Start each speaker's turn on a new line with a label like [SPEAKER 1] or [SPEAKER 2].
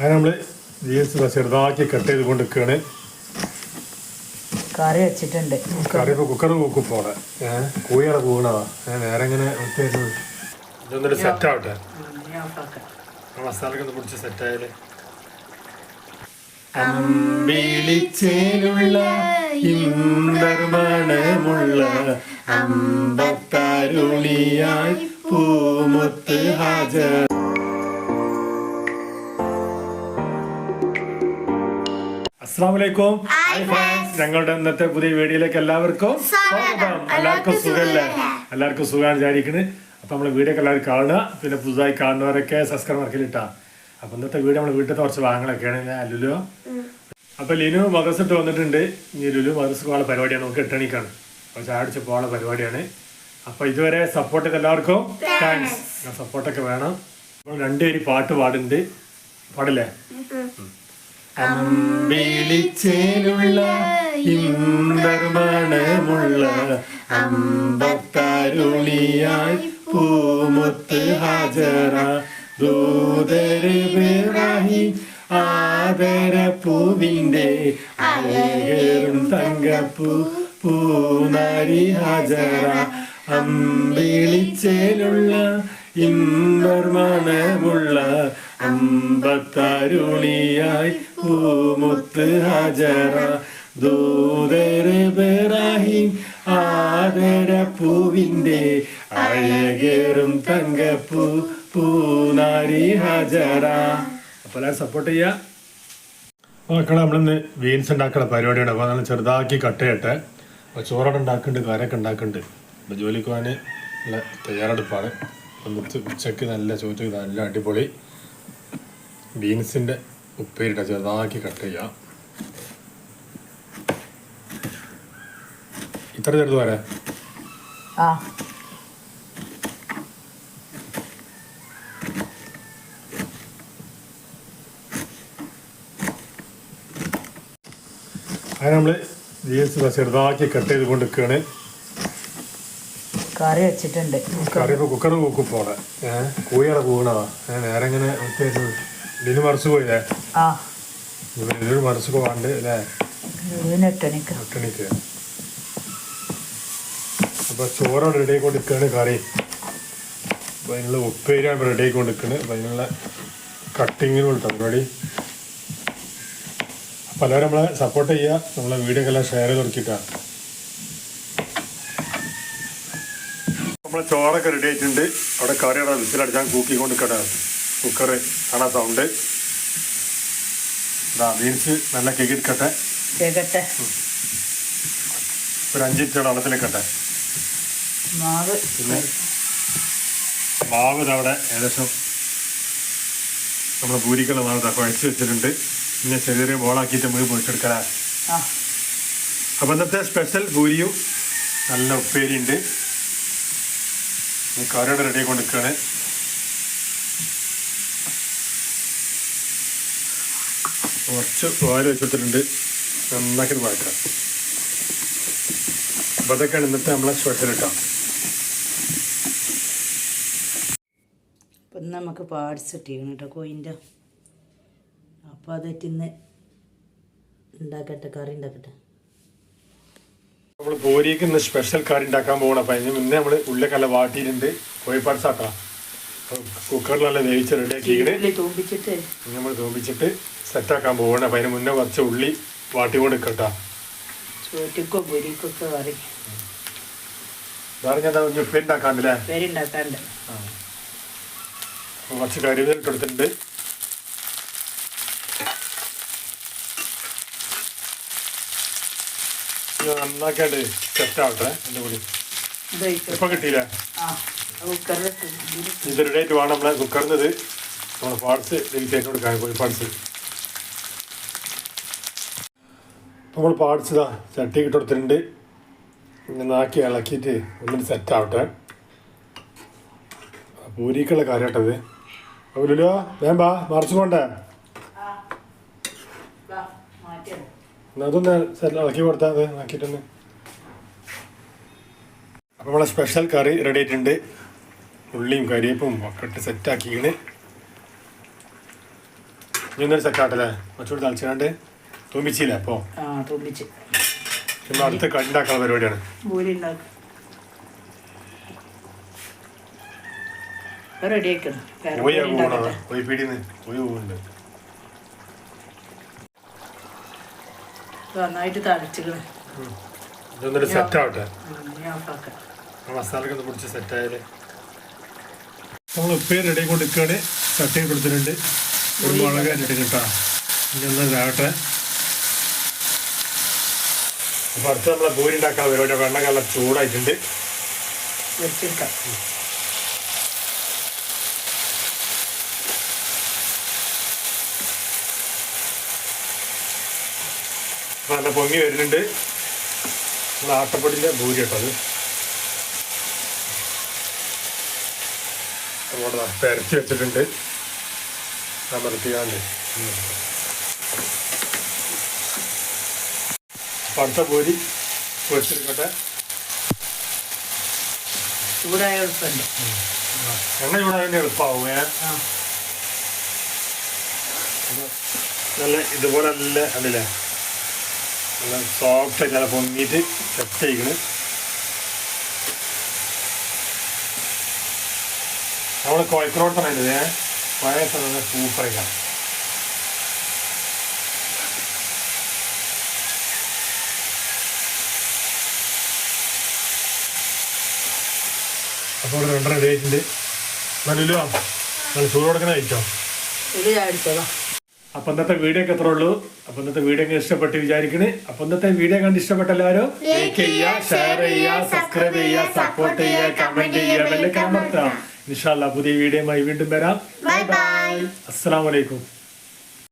[SPEAKER 1] അത് നമ്മൾ ജീൻസ് ചെറുതാക്കി കട്ട് ചെയ്ത് കൊണ്ട് നിൽക്കുകയാണ്
[SPEAKER 2] കറി വെച്ചിട്ടുണ്ട്.
[SPEAKER 1] കറി ഇപ്പോൾ കുക്കർ കൂക്കും പോണേ ഏഹ് കോഴിയുടെ കൂണതാ ഞാൻ നേരെ ഇങ്ങനെ വൃത്തിയായിട്ട് ഇതൊന്നൊരു സെറ്റ് ആവട്ടെ. മസാലൊക്കെ ഒന്ന് പിടിച്ച് സെറ്റ് ആയാലേ. അമ്പിളിച്ചേലുള്ള ഇന്ദ്രമണമുള്ള അമ്പത്തരുണിയായി പൂമുത്ത് ഹാജർ അസ്സാം വലൈക്കും ഞങ്ങളുടെ ഇന്നത്തെ പുതിയ വീഡിയോയിലേക്ക് എല്ലാവർക്കും സ്വാഗതം. എല്ലാവർക്കും സുഖമല്ലേ? എല്ലാവർക്കും സുഖമാണ് വിചാരിക്കുന്നത് അപ്പൊ നമ്മൾ വീഡിയോ എല്ലാവരും കാണുക. പിന്നെ പുതുതായി കാണുന്നവരൊക്കെ സബ്സ്ക്രൈബ് മാർക്കിലിട്ടാ അപ്പൊ ഇന്നത്തെ വീഡിയോ നമ്മൾ വീട്ടിലത്തെ കുറച്ച് ഭാഗങ്ങളൊക്കെയാണ്. അല്ലുലോ ലുലു. അപ്പൊ ലിനു മദ്രസിട്ട് വന്നിട്ടുണ്ട്. ഇനി ലുലു മദ്രസ് പോകാനുള്ള പരിപാടിയാണ്. നമുക്ക് എട്ടണിക്കാണ് അപ്പൊ ചാടിച്ച് പോകാനുള്ള പരിപാടിയാണ്. അപ്പൊ ഇതുവരെ സപ്പോർട്ട് ചെയ്ത എല്ലാവർക്കും താങ്ക്സ് സപ്പോർട്ടൊക്കെ വേണം. അപ്പോൾ രണ്ടുപേര് പാട്ട് പാടുന്നുണ്ട്. പാടില്ലേ? അമ്പിളിച്ചേലുള്ള ഇന്ദ്രമണമുള്ള അമ്പത്തരുണിയായി പൂമുത്ത് ഹാജറ. ദൂതരബിറാഹി ആദര പൂവിന്റെ അഴകേറും തങ്കപ്പൂ പൂനാരി ഹാജറ. അമ്പിളിച്ചേലുള്ള ഇന്ദ്രമണമുള്ള അമ്പത്തരുണിയായി പൂമുത്ത് ഹജറ. ദൂതരബിറാഹിം ആദര പൂവിന്റെ അഴകേറും തങ്കപ്പൂ പൂനാരി ഹജറ. അപ്പോൾ സപ്പോർട്ട് ചെയ്യുക മക്കളെ നമ്മളിന്ന് ബീൻസ് ഉണ്ടാക്കുന്ന പരിപാടിയാണ്. അപ്പോൾ നല്ല ചെറുതാക്കി കട്ട് ചെയ്യട്ടെ. അപ്പോൾ ചോറോടെ ഉണ്ടാക്കുന്നുണ്ട് കാരൊക്കെ ഉണ്ടാക്കുന്നുണ്ട്. അപ്പോൾ ജോലിക്ക് പോകാൻ നല്ല തയ്യാറെടുപ്പാണ്. ഉച്ചയ്ക്ക് നല്ല ചോറ്റക്ക് നല്ല അടിപൊളി. ബീൻസിന്റെ ഉപ്പേരിട്ട ചെറുതാക്കി കട്ട് ചെയ്യാം. ഇത്ര ചെറുത് വരെ അങ്ങനെ നമ്മൾ ബീൻസ് ചെറുതാക്കി കട്ട് ചെയ്ത് കൊണ്ട് നിൽക്കുകയാണ്
[SPEAKER 2] കറി വെച്ചിട്ടുണ്ട്.
[SPEAKER 1] കറി ഇപ്പോൾ കുക്കർ കൂക്കും പോടെ ഏഹ് നേരെ ഇങ്ങനെ ഇതിന് മറിച്ച് പോയില്ലേ?
[SPEAKER 2] ആ.
[SPEAKER 1] ഇതിന് മറിച്ച് പോകാണ്ട് അല്ലേ?
[SPEAKER 2] ഇതിനെട്ടണിക്ക്
[SPEAKER 1] ഒട്ടണിക്ക് അപ്പോൾ ചോറ് റെഡി കറി. അപ്പൊ അതിനുള്ള ഉപ്പേരിയാണ് റെഡി ആയി കൊണ്ടിരിക്കുന്നത് അപ്പോൾ അതിനുള്ള കട്ടിങ്ങിനും ഉണ്ട് പരിപാടി എല്ലാവരും നമ്മളെ സപ്പോർട്ട് ചെയ്യുക. നമ്മളെ വീഡിയോ എല്ലാം ഷെയർ ചെയ്ത് കൊടുക്കിട്ടാണ് നമ്മളെ ചോറൊക്കെ റെഡി ആയിട്ടുണ്ട്. അവിടെ കറിയുടെ വിസിലടിച്ചാൽ കൂക്കിക്കൊണ്ട് കേട്ടോ കുക്കറ് കാണാ സൗണ്ട് ഇതാ ബീൻസ് നല്ല കേക്കിട്ടെ
[SPEAKER 2] കേക്കട്ടെ.
[SPEAKER 1] ഒരു അഞ്ചിറ്റോടെ വെള്ളത്തിലേക്കട്ടെ
[SPEAKER 2] മാവ്.
[SPEAKER 1] പിന്നെ മാവ് അവിടെ ഏകദേശം നമ്മൾ പൂരിക്കുള്ള മാവ് കുഴച്ച് വെച്ചിട്ടുണ്ട്. പിന്നെ ചെറിയ ചെറിയ ബോളാക്കിയിട്ട് നമുക്ക്
[SPEAKER 2] പൊരിച്ചെടുക്കാം
[SPEAKER 1] അപ്പം ഇന്നത്തെ സ്പെഷ്യൽ പൂരിയും നല്ല ഉപ്പേരി ഉണ്ട് കറിയുടെ റെഡി കൊണ്ട് കുറച്ച് ഓയിൽ വെച്ചിട്ടുണ്ട് നന്നാക്കി വഴക്കാം അപ്പം അതൊക്കെയാണ് ഇന്നത്തെ നമ്മളെ സ്പെഷ്യൽ ഇട്ടാം
[SPEAKER 2] ഇപ്പം നമുക്ക് പാർട്സ് ഇട്ടിരിക്കണം കേട്ടോ കോയിന്റെ. അപ്പോൾ അതായിട്ട് ഇന്ന് ഉണ്ടാക്കട്ടെ കറി ഉണ്ടാക്കട്ടെ.
[SPEAKER 1] നമ്മൾ ബോരിക്ക് ഇന്ന് സ്പെഷ്യൽ കറി ഉണ്ടാക്കാൻ പോകണം അപ്പം അതിന് മുന്നേ നമ്മൾ ഉള്ളിക്കല്ല വാട്ടിയിട്ടുണ്ട്. കോഴിപ്പാട് സാട്ടാ കുക്കറിലല്ല വേവിച്ച് റെഡിയാക്കിയിട്ട്
[SPEAKER 2] തോമ്പിച്ചിട്ട്.
[SPEAKER 1] നമ്മൾ തോമ്പിച്ചിട്ട് സെറ്റാക്കാൻ പോകണം അപ്പം അതിന് മുന്നേ കുറച്ച് ഉള്ളി വാട്ടി കൊണ്ട് നിൽക്കട്ടാ
[SPEAKER 2] ചോറ്റിക്കോ പൊരിക്കൊക്കെ കറി.
[SPEAKER 1] വേറെ ഞാൻ കുഞ്ഞ് ഉപ്പേരി ഉണ്ടാക്കാണ്ടല്ലേ
[SPEAKER 2] ഉണ്ടാക്കാണ്ട്
[SPEAKER 1] കുറച്ച് കരുവേൽ ഇട്ടെടുത്തിട്ടുണ്ട് ഇത് നന്നാക്കാണ്ട് സെറ്റ് ആവട്ടെ
[SPEAKER 2] എന്റെ കൂടി.
[SPEAKER 1] ഇപ്പം കിട്ടിയില്ലേ. ഇത് റെഡി ആയിട്ട് വേണം നമ്മളെ കുക്കറിനത് നമ്മൾ പാർട്സ് ഡെലിക്കേറ്റ് കൊടുക്കാൻ പോയി പാർട്സ് നമ്മൾ പാർട്സ് ഇതാ ചട്ടി ഇട്ട് കൊടുത്തിട്ടുണ്ട്. ഇങ്ങനെ നാക്കി ഇളക്കിയിട്ട് ഒന്നിന് സെറ്റ് ആവട്ടെ. പൂരിക്കുള്ള കാര്യമാട്ടത് അവല്ലോ വേം വേമ്പാ മറിച്ച് പോണ്ടേ അതൊന്ന് സെറ്റ് ഇളക്കി കൊടുത്താൽ അത് ആക്കിയിട്ടൊന്ന് അപ്പോൾ നമ്മളെ സ്പെഷ്യൽ കറി റെഡി ആയിട്ടുണ്ട്. ഉള്ളിയും കരിയേപ്പും ഒക്കെ ഇട്ട് സെറ്റാക്കിയാണ് ഇന്നൊരു സെറ്റാട്ടല്ലേ കുറച്ചുകൂടി തളിച്ചാണ്ട് തുമ്പിച്ചില്ല അപ്പോൾ
[SPEAKER 2] തുമ്പിച്ച്
[SPEAKER 1] പിന്നെ അടുത്ത കണ്ടാക്കാനുള്ള പരിപാടിയാണ്.
[SPEAKER 2] റെഡി ആക്കണം.
[SPEAKER 1] പോയി പോകണം പോയി പീടിന്ന്. പോയി പോകുന്നുണ്ട്
[SPEAKER 2] നന്നായിട്ട് തളിച്ചിക്കണം
[SPEAKER 1] ഇതൊന്നൊരു സെറ്റ് ആവട്ടെ മസാലയൊക്കെ ഒന്ന് പിടിച്ച് സെറ്റ് ആയാൽ നമ്മൾ ഉപ്പേര് റെഡി കൊണ്ട് നിൽക്കുകയാണ് ചട്ടയും കൊടുത്തിട്ടുണ്ട്. ഒരു മുളക് കിട്ടാം. ഇനി ഒന്ന് ഇതാവട്ടെ അപ്പൊ അടുത്ത് നമ്മളെ പൂരി ഉണ്ടാക്കാൻ പരിപാടി വെണ്ണ നല്ല ചൂടായിട്ടുണ്ട്.
[SPEAKER 2] വെച്ചെടുക്കാം
[SPEAKER 1] നല്ല പൊങ്ങി വരുന്നുണ്ട്. നമ്മൾ ആട്ടപ്പൊടിന്റെ ഭൂരി കേട്ടത് അവിടെ പെരത്തി വെച്ചിട്ടുണ്ട്. അമർത്തിയാണ്ട് അടുത്ത പൂരി പൊരിച്ചെടുക്കട്ടെ
[SPEAKER 2] ചൂടായ എളുപ്പമുണ്ട്.
[SPEAKER 1] എണ്ണ ചൂടായ എളുപ്പമാവും നല്ല ഇതുപോലെ നല്ല അതില്ലേ നല്ല സോഫ്റ്റ് ആയിട്ട് നല്ല പൊങ്ങിയിട്ട് സെറ്റ് ചെയ്യണ്. നമ്മൾ കോഴിക്കോട് ഇത് പായസം നല്ല സൂപ്പറായിട്ടാണ് അപ്പോൾ രണ്ടര റെഡി ആയിട്ടുണ്ട്. നല്ലല്ലോ നല്ല ചൂട് കൊടുക്കുന്ന കഴിച്ചോ?
[SPEAKER 2] ഇത് എടുത്തോളാം.
[SPEAKER 1] അപ്പൊ ഇന്നത്തെ വീഡിയോ ഒക്കെ എത്ര ഉള്ളൂ. അപ്പൊ ഇന്നത്തെ വീഡിയോ ഒക്കെ ഇഷ്ടപ്പെട്ട് വിചാരിക്കണ്. അപ്പൊ ഇന്നത്തെ വീഡിയോ കണ്ട് ഇഷ്ടപ്പെട്ട എല്ലാവരും ലൈക്ക് ചെയ്യുക ഷെയർ ചെയ്യുക സബ്സ്ക്രൈബ് ചെയ്യുക സപ്പോർട്ട് ചെയ്യുക കമന്റ് ചെയ്യുക ഇൻഷാല്ല പുതിയ വീഡിയോയുമായി വീണ്ടും വരാം.
[SPEAKER 3] അസ്സാം
[SPEAKER 1] വലൈക്കും